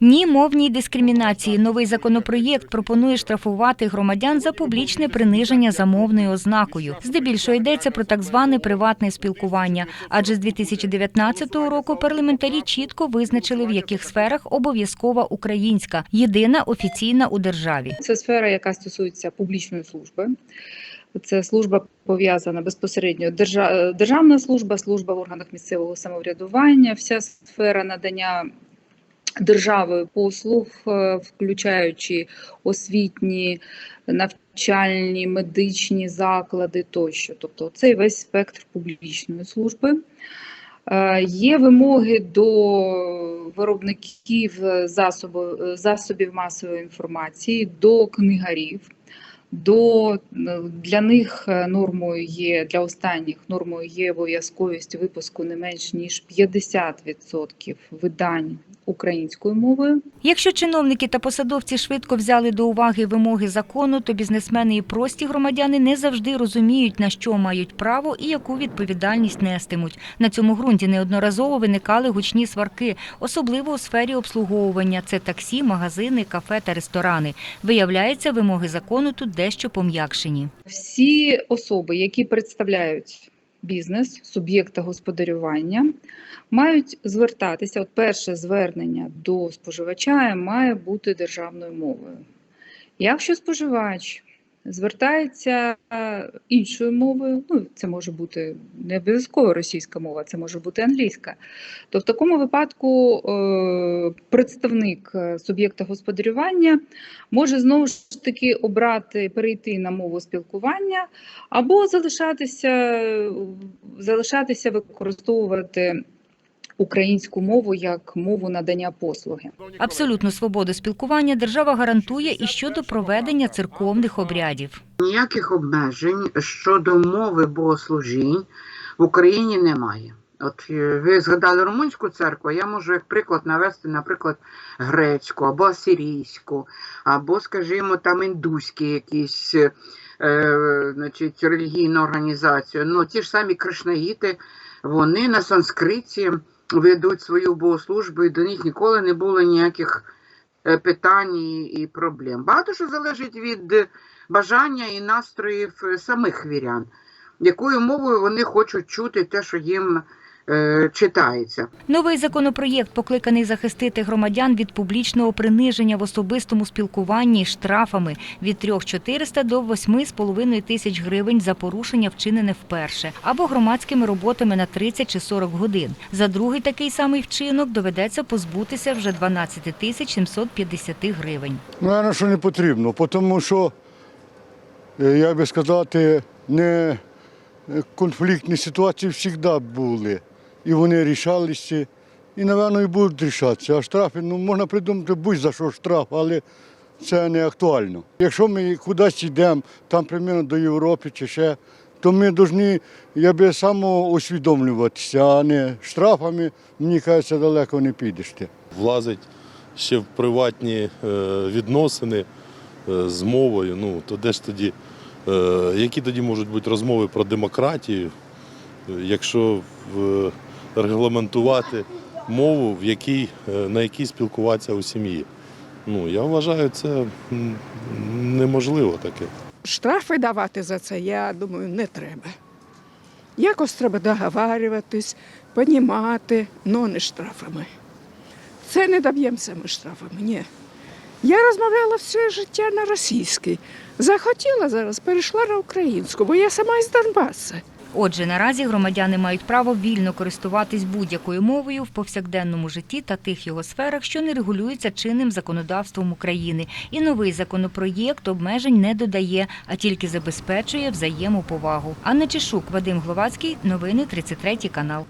Ні мовній дискримінації. Новий законопроєкт пропонує штрафувати громадян за публічне приниження за мовною ознакою. Здебільшого йдеться про так зване приватне спілкування. Адже з 2019 року парламентарі чітко визначили, в яких сферах обов'язкова українська, єдина офіційна у державі. Це сфера, яка стосується публічної служби. Це служба пов'язана безпосередньо держа- державна служба, служба в органах місцевого самоврядування, вся сфера надання державою послуг, е, включаючи освітні, навчальні, медичні заклади тощо. Тобто цей весь спектр публічної служби. Е, Є вимоги до виробників засобів, засобів масової інформації, до книгарів. До для них е, нормою є для останніх нормою є обов'язковість випуску не менш ніж 50% видань українською мовою. Якщо чиновники та посадовці швидко взяли до уваги вимоги закону, то бізнесмени і прості громадяни не завжди розуміють, на що мають право і яку відповідальність нестимуть. На цьому ґрунті неодноразово виникали гучні сварки, особливо у сфері обслуговування. Це таксі, магазини, кафе та ресторани. Виявляється, вимоги закону тут дещо пом'якшені. Всі особи, які представляють бізнес, суб'єкта господарювання, мають звертатися. От перше звернення до споживача має бути державною мовою. Якщо споживач звертається е, іншою мовою, ну це може бути не обов'язково російська мова, це може бути англійська, то в такому випадку е, представник е, суб'єкта господарювання може знову ж таки обрати перейти на мову спілкування або залишатися, залишатися використовувати українську мову як мову надання послуги. Абсолютну свободу спілкування держава гарантує і щодо проведення церковних обрядів. Ніяких обмежень щодо мови богослужінь в Україні немає. От е, ви згадали румунську церкву, я можу як приклад навести, наприклад, грецьку або асирійську, або, скажімо, там індуські якісь е, е, значить, релігійну організацію. Ну, ті ж самі кришнаїти, вони на санскриті ведуть свою богослужбу, і до них ніколи не було ніяких е, питань і, проблем. Багато що залежить від бажання і настроїв е, самих вірян, якою мовою вони хочуть чути те, що їм читається. Новий законопроєкт покликаний захистити громадян від публічного приниження в особистому спілкуванні штрафами від 3400 до 8,5 тисяч гривень за порушення вчинене вперше або громадськими роботами на 30 чи 40 годин. За другий такий самий вчинок доведеться позбутися вже 12 тисяч 750 гривень. Ну, Наверно, що не потрібно, тому що, е, як би сказати, не е, конфліктні ситуації завжди були. І вони рішалися, і, напевно, і будуть рішатися. А штрафи, ну, можна придумати будь-за що штраф, але це не актуально. Якщо ми кудись йдемо, там, примірно, до Європи чи ще, то ми повинні, я би самоусвідомлюватися, а не штрафами, мені кажеться, далеко не підеш ти. влазить ще в приватні е, відносини е, з мовою, ну то де ж тоді, е, які тоді можуть бути розмови про демократію, якщо в- регламентувати мову, в якій, е, на якій спілкуватися у сім'ї? Ну, я вважаю, це неможливо таке. штрафи давати за це, я думаю, не треба. Якось треба договарюватись, понімати, але не штрафами. Це не доб'ємося ми штрафами, ні. Я розмовляла все життя на російській. Захотіла зараз, перейшла на українську, бо я сама із Донбасу. Отже, наразі громадяни мають право вільно користуватись будь-якою мовою в повсякденному житті та тих його сферах, що не регулюються чинним законодавством України. І новий законопроєкт обмежень не додає, а тільки забезпечує взаємоповагу. Анна Чешук, Вадим Гловацький, новини 33 канал.